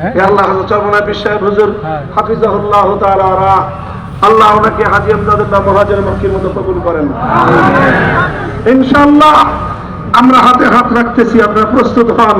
হ্যাঁ? আল্লাহ চরমনা হুজুর হ্যাঁ। হাফিজাহুল্লাহ তাআলা আল্লাহ ওনাকে হাজি আমদাদুল্লাহ মহাজের মক্কির মতো কবুল করেন। ইনশাআল্লাহ আমরা হাতে হাত রাখতেছি আপনারা প্রস্তুত হন।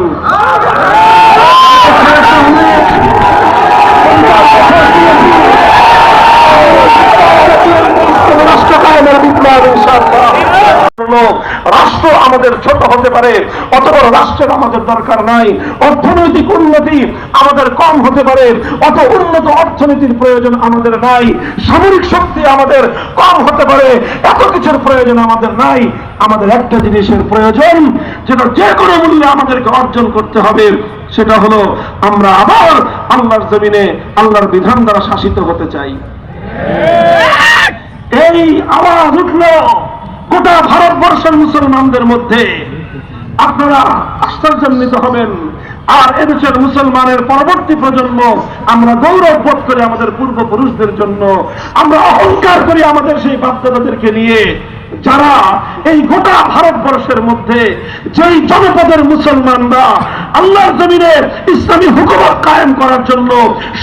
রাষ্ট্র আমাদের ছোট হতে পারে অত বড় রাষ্ট্রের আমাদের দরকার নাই। অর্থনৈতিক উন্নতি আমাদের কম হতে পারে, অত উন্নত অর্থনীতির প্রয়োজন আমাদের নাই। সামরিক শক্তি আমাদের কম হতে পারে, এত কিছুর প্রয়োজন আমাদের নাই। আমাদের একটা জিনিসের প্রয়োজন, যেটা যে কোনো মূল্যে আমাদেরকে অর্জন করতে হবে, সেটা হলো আমরা আবার আল্লাহর জমিনে, আল্লাহর বিধান দ্বারা শাসিত হতে চাই। এই আওয়াজ উঠল। গোটা ভারতবর্ষের মুসলমানদের মধ্যে আপনারা আশ্চর্যান্বিত হবেন। আর এদেশের মুসলমানের পরবর্তী প্রজন্ম আমরা গৌরব বোধ করি আমাদের পূর্বপুরুষদের জন্য। আমরা অহংকার করি আমাদের সেই বাপদাদাদেরকে নিয়ে। যারা এই গোটা ভারতবর্ষের মধ্যে যেই জনপদের মুসলমানরা আল্লাহর জমিনে ইসলামী হুকুমত কায়েম করার জন্য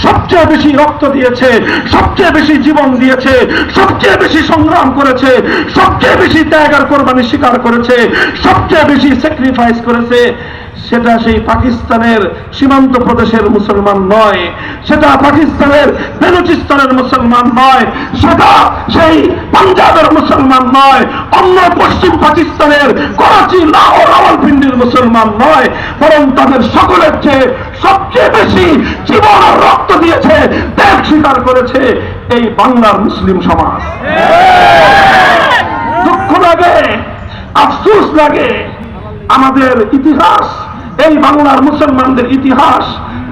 সবচেয়ে বেশি রক্ত দিয়েছে, সবচেয়ে বেশি জীবন দিয়েছে, সবচেয়ে বেশি সংগ্রাম করেছে, সবচেয়ে বেশি ত্যাগ আর কোরবানি স্বীকার করেছে, সবচেয়ে বেশি স্যাক্রিফাইস করেছে। সেটা সেই পাকিস্তানের সীমান্ত প্রদেশের মুসলমান নয়, সেটা পাকিস্তানের বেলুচিস্তানের মুসলমান নয়, সেটা সেই পাঞ্জাবের মুসলমান নয়, অন্য পশ্চিম পাকিস্তানের করাচি, লাহোর রাওয়ালপিন্ডির মুসলমান নয়, বরং তাদের সকলের চেয়ে সবচেয়ে বেশি জীবন আর রক্ত দিয়েছে, ত্যাগ স্বীকার করেছে এই বাংলার মুসলিম সমাজ। দুঃখ লাগে, আফসোস লাগে, আমাদের ইতিহাস এই বাংলার মুসলমানদের ইতিহাস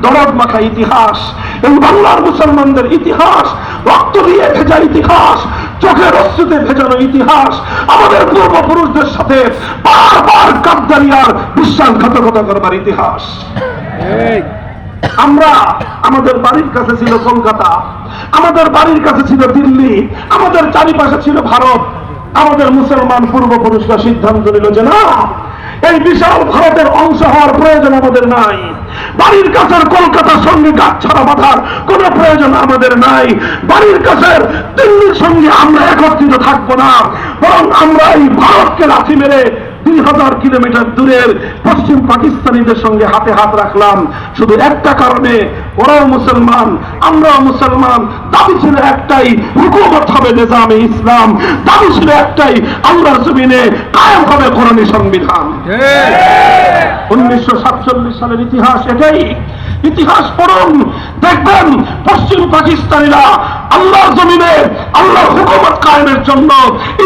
দরদ মাখা ইতিহাস এই বাংলার মুসলমানদের ইতিহাস রক্ত দিয়ে ভেজা ইতিহাস চোখের অশ্রুতে ভেজানো ইতিহাস আমাদের পূর্বপুরুষদের সাথে বারবার কাবদারি আর বিশ্বাসঘাতকতা করবার ইতিহাস আমরা আমাদের বাড়ির কাছে ছিল কলকাতা আমাদের বাড়ির কাছে ছিল দিল্লি আমাদের চারিপাশে ছিল ভারত আমাদের মুসলমান পূর্বপুরুষরা সিদ্ধান্ত নিল যে না এই বিশাল ভারতের অংশ হওয়ার প্রয়োজন আমাদের নাই। বাড়ির কাছের কলকাতার সঙ্গে গাছ ছাড়া বাঁধার কোন প্রয়োজন আমাদের নাই। বাড়ির কাছের দিল্লির সঙ্গে আমরা একত্রিত থাকব না। বরং আমরা এই ভারতকে লাথি মেরে দুই হাজার কিলোমিটার দূরের পশ্চিম পাকিস্তানিদের সঙ্গে হাতে হাত রাখলাম। শুধু একটা কারণে ওরাও মুসলমান আমরাও মুসলমান। দাবি ছিল একটাই হুকুমত হবে নিজামে ইসলাম। দাবি ছিল একটাই আল্লাহর জমিনে কায়েম হবে কোরআনী সংবিধান। উনিশশো সাতচল্লিশ সালের ইতিহাস এটাই। ইতিহাস পড়ুন দেখবেন পশ্চিম পাকিস্তানিরা আল্লাহর জমিনে আল্লাহর হুকুমত কায়েমের জন্য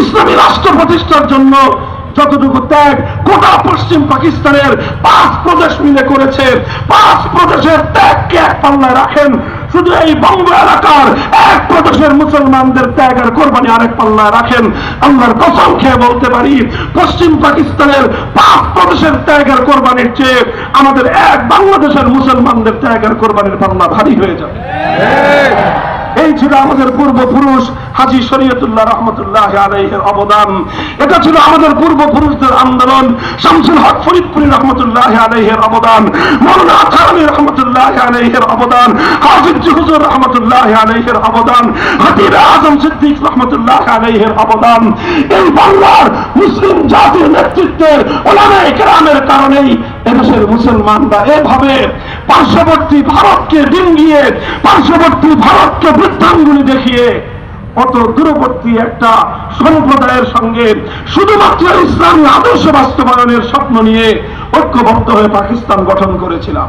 ইসলামী রাষ্ট্র প্রতিষ্ঠার জন্য যতটুকু ত্যাগ গোটা পশ্চিম পাকিস্তানের পাঁচ প্রদেশ মিলে করেছে। পাঁচ প্রদেশের ত্যাগকে এক পাল্লায় রাখেন। শুধু এই বঙ্গ এলাকার এক প্রদেশের মুসলমানদের ত্যাগ আর কোরবানি আরেক পাল্লায় রাখেন। আল্লাহর কসম খেয়ে বলতে পারি, পশ্চিম পাকিস্তানের পাঁচ প্রদেশের ত্যাগ আর কোরবানির চেয়ে আমাদের এক বাংলাদেশের মুসলমানদের ত্যাগ আর কোরবানির পাল্লা ভারী হয়ে যাবে। এই ছিল আমাদের পূর্বপুরুষ হাজি শরীয়তুল্লাহ রহমতুল্লাহ আলাইহের অবদান। এটা ছিল আমাদের পূর্বপুরুষদের আন্দোলন, শামসুল হক ফরিদপুরি রহমতুল্লাহ আলাইহের অবদান, মৌলানা থারানি রহমতুল্লাহ আলাইহের অবদান, হাফিজ হুজুর রহমতুল্লাহ আলাইহের অবদান, হাতিব আজম সিদ্দিক রহমতুল্লাহ আলাইহের অবদান। এই বাংলার মুসলিম জাতির নেতৃত্বের ওলামায়ে কেরামের কারণেই এদেশের মুসলমানরা এভাবে পার্শ্ববর্তী ভারতকে ডিঙ্গিয়ে, পার্শ্ববর্তী ভারতকে বৃদ্ধাঙ্গুলি দেখিয়ে, অত দূরবর্তী একটা সম্প্রদায়ের সঙ্গে শুধুমাত্র ইসলামী আদর্শ বাস্তবায়নের স্বপ্ন নিয়ে ঐক্যবদ্ধ হয়ে পাকিস্তান গঠন করেছিলাম।